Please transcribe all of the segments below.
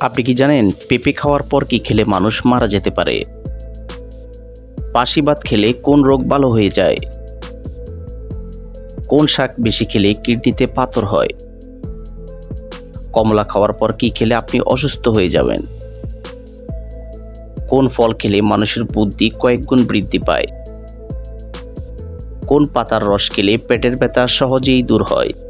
আপনি কি জানেন, পেঁপে খাওয়ার পর কি খেলে মানুষ মারা যেতে পারে? পাশি ভাত খেলে কোন রোগ ভালো হয়ে যায়? কোন শাক বেশি খেলে কিডনিতে পাথর হয়? কমলা খাওয়ার পর কি খেলে আপনি অসুস্থ হয়ে যাবেন? কোন ফল খেলে মানুষের বুদ্ধি কয়েক গুণ বৃদ্ধি পায়? কোন পাতার রস খেলে পেটের ব্যথা সহজেই দূর হয়?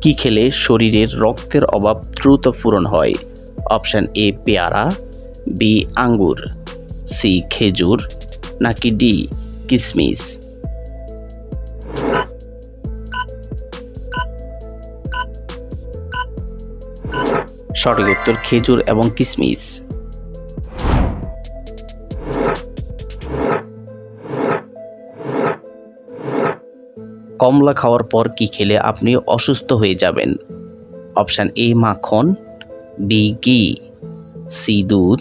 কি খেলে শরীরের রক্তের অভাব দ্রুত পূরণ হয়। অপশান এ, পেয়ারা, বি, আঙ্গুর, সি, খেজুর, নাকি ডি, কিসমিস। সঠিক উত্তর খেজুর এবং কিসমিস। কমলা খাওয়ার পর কি খেলে আপনি অসুস্থ হয়ে যাবেন? অপশান এ, মাখন, বি, ঘি, সি, দুধ,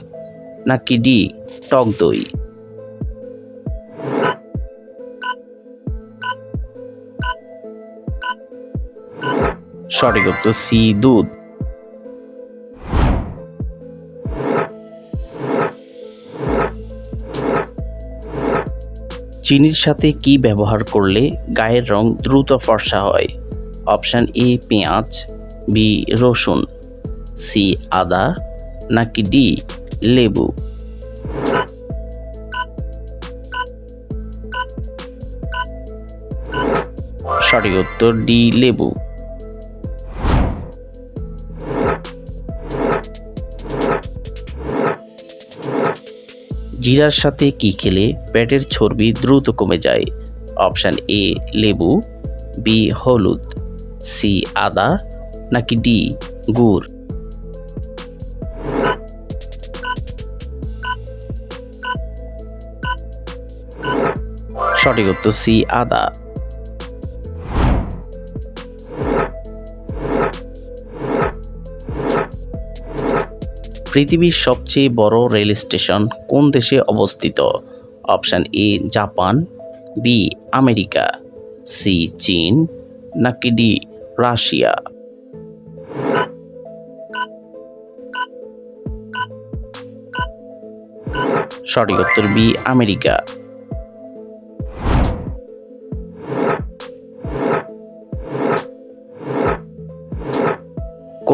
নাকি ডি, টক দই? সঠিক উত্তর সি, দুধ। চিনির সাথে কি ব্যবহার করলে গায়ের রং দ্রুত ফর্সা হয়? অপশান এ, পেঁয়াজ, বি, রসুন, সি, আদা, নাকি ডি, লেবু? সঠিক উত্তর ডি, লেবু। জিরার সাথে কি খেলে পেটের চর্বি দ্রুত কমে যায়? অপশান এ, লেবু বি হলুদ সি আদা, নাকি ডি গুড়? সঠিক উত্তর সি আদা। পৃথিবীর সবচেয়ে বড় রেল স্টেশন কোন দেশে অবস্থিত? Option A, Japan, B, America, C, চীন, নাকি ডি, রাশিয়া? সঠিক উত্তর বি, আমেরিকা।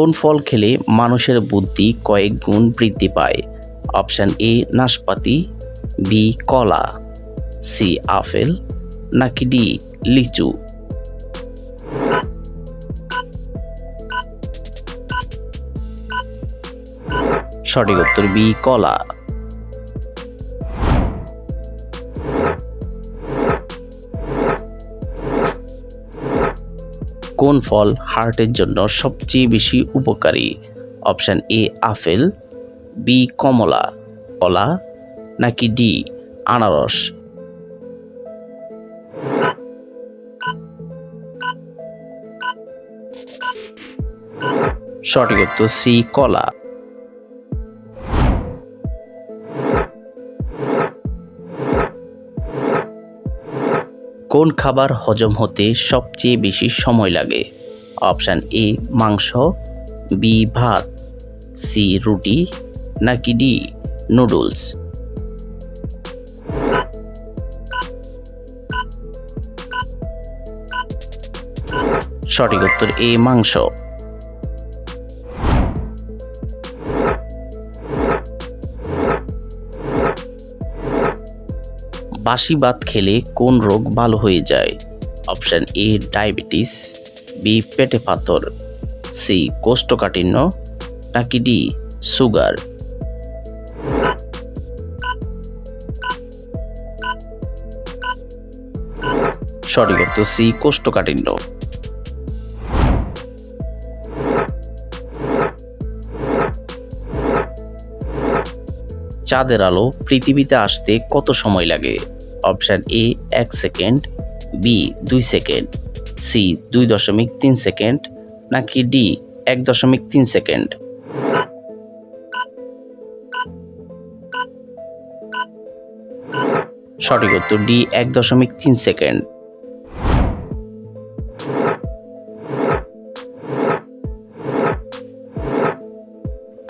কোন ফল খেলে মানুষের বুদ্ধি কয়েক গুণ বৃদ্ধি পায়। অপশান এ, নাশপাতি, বি, কলা, সি, আপেল, নাকি ডি, লিচু। সঠিক উত্তর বি, কলা। কোন ফল হার্টের জন্য সবচেয়ে বেশি উপকারী? অপশান এ, আপেল, বি, কমলা, কলা, নাকি ডি, আনারস? সঠিক উত্তর সি, কলা। কোন খাবার হজম হতে সবচেয়ে বেশি সময় লাগে? অপশান এ মাংস বি ভাত সি রুটি, নাকি ডি নুডলস? সঠিক উত্তর এ মাংস। বাসি ভাত খেলে কোন রোগ ভালো হয়ে যায়? অপশান এ, ডায়াবেটিস, বি, পেটে পাথর, সি, কোষ্ঠকাঠিন্য, নাকি ডি, সুগার। সঠিক উত্তর সি, কোষ্ঠকাঠিন্য। চাঁদের আলো পৃথিবীতে আসতে কত সময় লাগে? অপশান এ এক সেকেন্ড, বি দুই সেকেন্ড, সি দুই দশমিক তিন সেকেন্ড, নাকি ডি এক দশমিক তিন সেকেন্ড। সঠিক উত্তর ডি এক দশমিক তিন সেকেন্ড।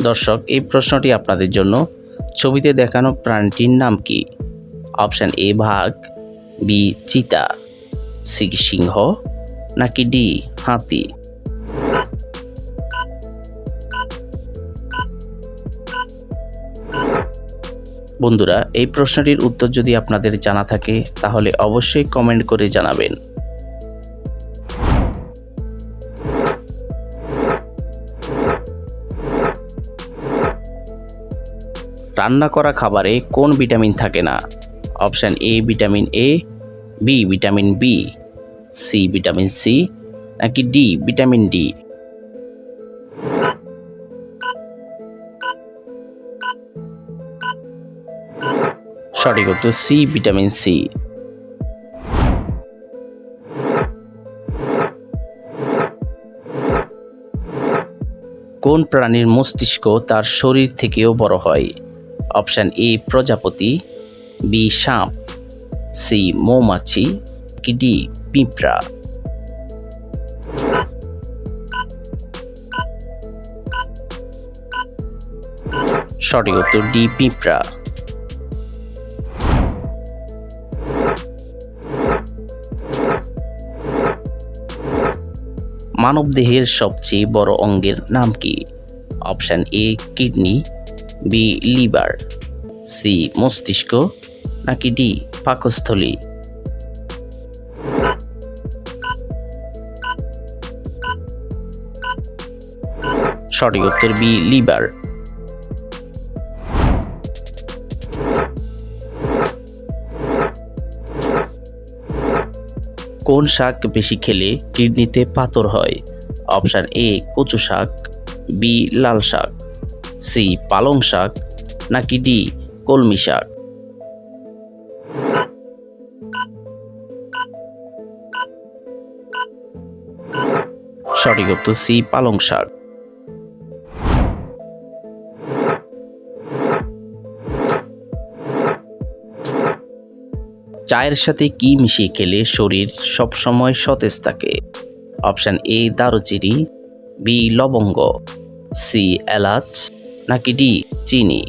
দর্শক, এই প্রশ্নটি আপনাদের জন্য। ছবিতে দেখানো প্রাণীটির নাম কি? অপশান এ ভাগ, বি চিতা, সি সিংহ, নাকি ডি হাতি? বন্ধুরা, এই প্রশ্নটির উত্তর যদি আপনাদের জানা থাকে, তাহলে অবশ্যই কমেন্ট করে জানাবেন। রান্না করা খাবারে কোন ভিটামিন থাকে না? Option A, vitamin A, B, vitamin B, C, vitamin C, নাকি ডি, ভিটামিন ডি? সঠিক উত্তর সি, ভিটামিন সি। কোন প্রাণীর মস্তিষ্ক তার শরীর থেকেও বড় হয়? অপশান এ, প্রজাপতি বি সাপ সি মৌমাছি কি ডি পিঁপড়া। সঠিক উত্তর ডি, পিঁপড়া। মানবদেহের সবচেয়ে বড় অঙ্গের নাম কি? Option A, kidney, B, liver, C, মস্তিষ্ক নাকি ডি, পাকস্থলী? সঠিক উত্তর বি, লিভার। কোন শাক বেশি খেলে কিডনিতে পাথর হয়? অপশান এ, কচু শাক, বি, লাল শাক, সি, পালং শাক, নাকি ডি, কলমি শাক? সঠিক উত্তর সি, পালং শাক। চায়ের সাথে কি মিশিয়ে খেলে শরীর সবসময় সতেজ থাকে? অপশান এ, দারুচিনি, বি, লবঙ্গ, সি, এলাচ, নাকি ডি, চিনি।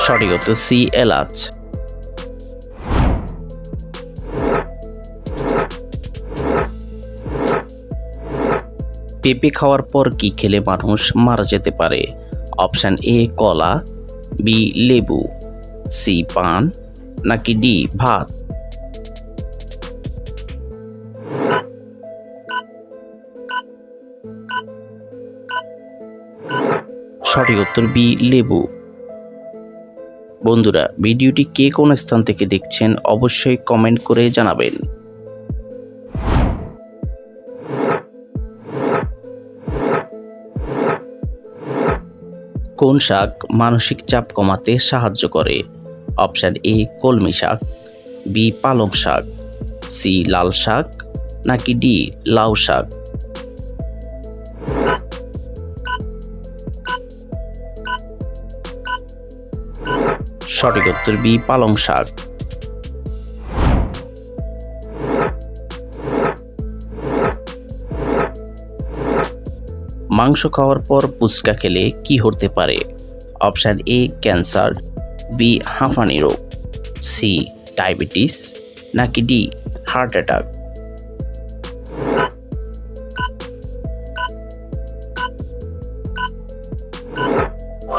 সঠিক উত্তর সি, এলাচ। পেঁপে খাওয়ার পর কি খেলে মানুষ মারা যেতে পারে? অপশান এ, কলা বি লেবু সি পান, নাকি ডি ভাত? সঠিক উত্তর বি লেবু। বন্ধুরা, ভিডিওটি কে কোন স্থান থেকে দেখছেন অবশ্যই কমেন্ট করে জানাবেন। কোন শাক মানসিক চাপ কমাতে সাহায্য করে? অপশান এ, কলমি শাক, বি, পালং শাক, সি, লাল শাক, নাকি ডি, লাউ শাক? সঠিক উত্তর বি, পালং শাক। মাংস খাওয়ার পর পুচকা খেলে কি হতে পারে? অপশান এ ক্যান্সার বি হাঁফানি রোগ সি ডায়াবেটিস, নাকি ডি হার্ট অ্যাটাক?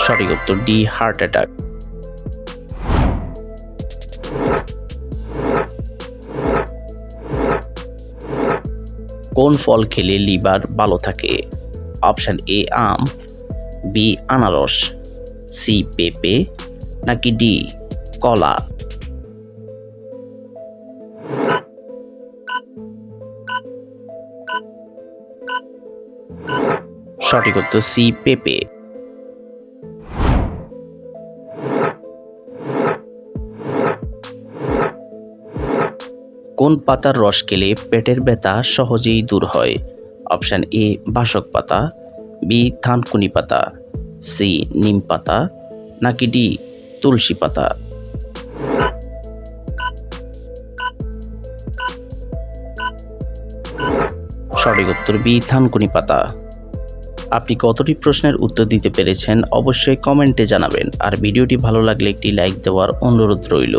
সঠিক উত্তর ডি হার্ট অ্যাটাক। কোন ফল খেলে লিভার ভালো থাকে? অপশান এ, আম, বি, আনারস, সি, পেঁপে, নাকি ডি, কলা? সঠিক উত্তর সি, পেঁপে। কোন পাতার রস খেলে পেটের ব্যথা সহজেই দূর হয়? অপশান এ, বাসক পাতা, বি, থানকুনি পাতা, সি, নিম পাতা, নাকি ডি, তুলসী পাতা। সঠিক উত্তর বি, থানকুনি পাতা। আপনি কতটি প্রশ্নের উত্তর দিতে পেরেছেন অবশ্যই কমেন্টে জানাবেন। আর ভিডিওটি ভালো লাগলে একটি লাইক দেওয়ার অনুরোধ রইল।